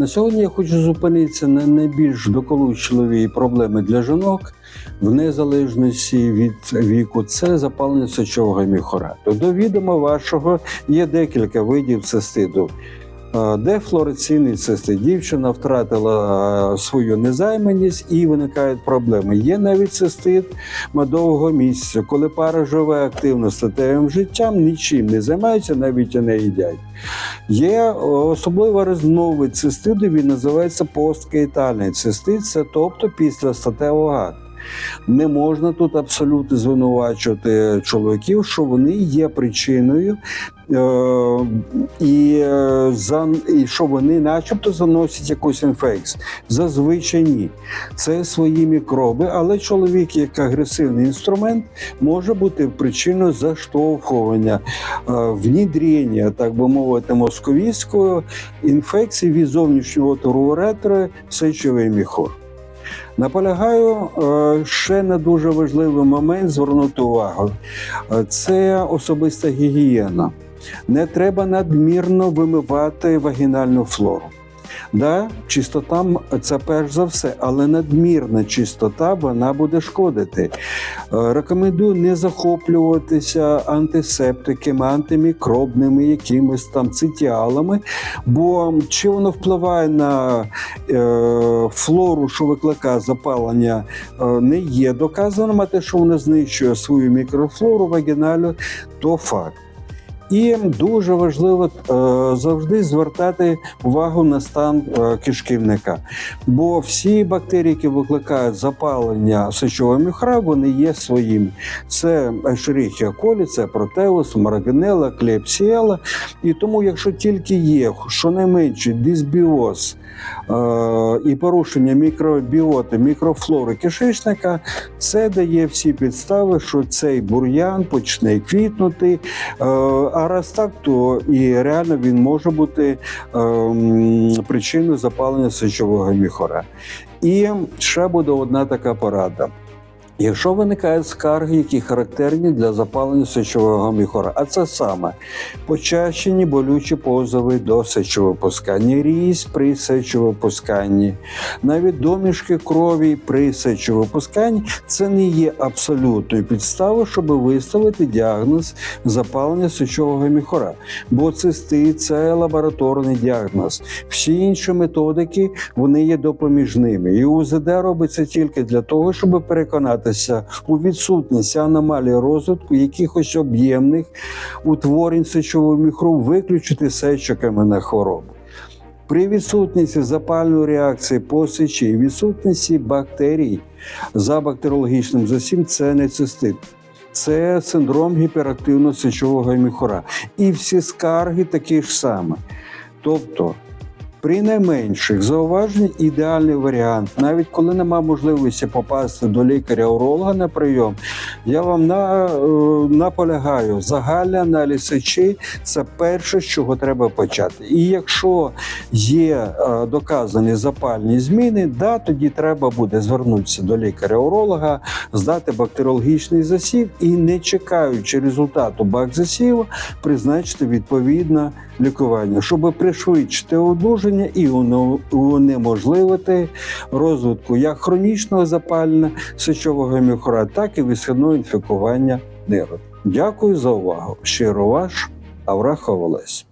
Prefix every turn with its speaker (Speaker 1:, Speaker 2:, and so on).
Speaker 1: На сьогодні я хочу зупинитися на найбільш доколучливій проблеми для жінок в незалежності від віку. Це запалення сечового міхора. До відома вашого є декілька видів циститу. Де флореційний цистит? Дівчина втратила свою незайманість і виникають проблеми. Є навіть цистит медового місяця, коли пара живе активно статевим життям, нічим не займаються, навіть і не їдять. Є особливо різновид циститу, він називається посткейтальний цистит, це тобто після статевого акту. Не можна тут абсолютно звинувачувати чоловіків, що вони є причиною, е, і, е, за, і що вони, начебто, заносять якусь інфекцію. Зазвичай ні. Це свої мікроби, але чоловік, як агресивний інструмент, може бути причиною заштовхування, е, внідрення, так би мовити, московською інфекції від зовнішнього в сечовий міхур. Наполягаю е, ще на дуже важливий момент звернути увагу. Е, Це особиста гігієна. Не треба надмірно вимивати вагінальну флору. Да, чистота це перш за все, але надмірна чистота вона буде шкодити. Е, Рекомендую не захоплюватися антисептиками, антимікробними якимись там цитіалами, бо чи воно впливає на е, флору, що викликає запалення, е, не є доказаним, а те, що вона знищує свою мікрофлору вагінальну, то факт. І дуже важливо е, завжди звертати увагу на стан е, кишківника. Бо всі бактерії, які викликають запалення сечового міхра, вони є своїми. Це Escherichia coli, це протеус, маргинела, клепсіела. І тому, якщо тільки є щонайменше дисбіоз е, і порушення мікробіоти, мікрофлори кишечника, це дає всі підстави, що цей бур'ян почне квітнути. А раз так, то і реально він може бути ем, причиною запалення сечового міхора. І ще буде одна така порада. Якщо виникають скарги, які характерні для запалення сечового міхора, а це саме почащені болючі позови до сечовипускання, різь при сечовипусканні, навіть домішки крові при сечовипусканні, це не є абсолютною підставою, щоб виставити діагноз запалення сечового міхора. Бо цистит – це лабораторний діагноз. Всі інші методики вони є допоміжними. І УЗД робиться тільки для того, щоб переконатися у відсутності аномалій розвитку якихось об'ємних утворень сечового міхру, виключити сечоками на хворобу. При відсутності запальної реакції по сечі, і відсутності бактерій за бактеріологічним засім це не цистит. Це синдром гіперактивного сечового міхора. І всі скарги такі ж самі. Тобто, при найменших зауважень ідеальний варіант, навіть коли нема можливості попасти до лікаря-уролога на прийом, я вам на, е, наполягаю, загальний аналіз сечі це перше, з чого треба почати. І якщо є е, доказані запальні зміни, да, тоді треба буде звернутися до лікаря-уролога, здати бактеріологічний засів і, не чекаючи результату бакзасіву, призначити відповідне лікування, щоб пришвидшити одужання і унеможливити розвитку як хронічного запалення сечового міхора, так і висхідного інфікування нирок. Дякую за увагу. Щиро ваш Аврахов Олесь.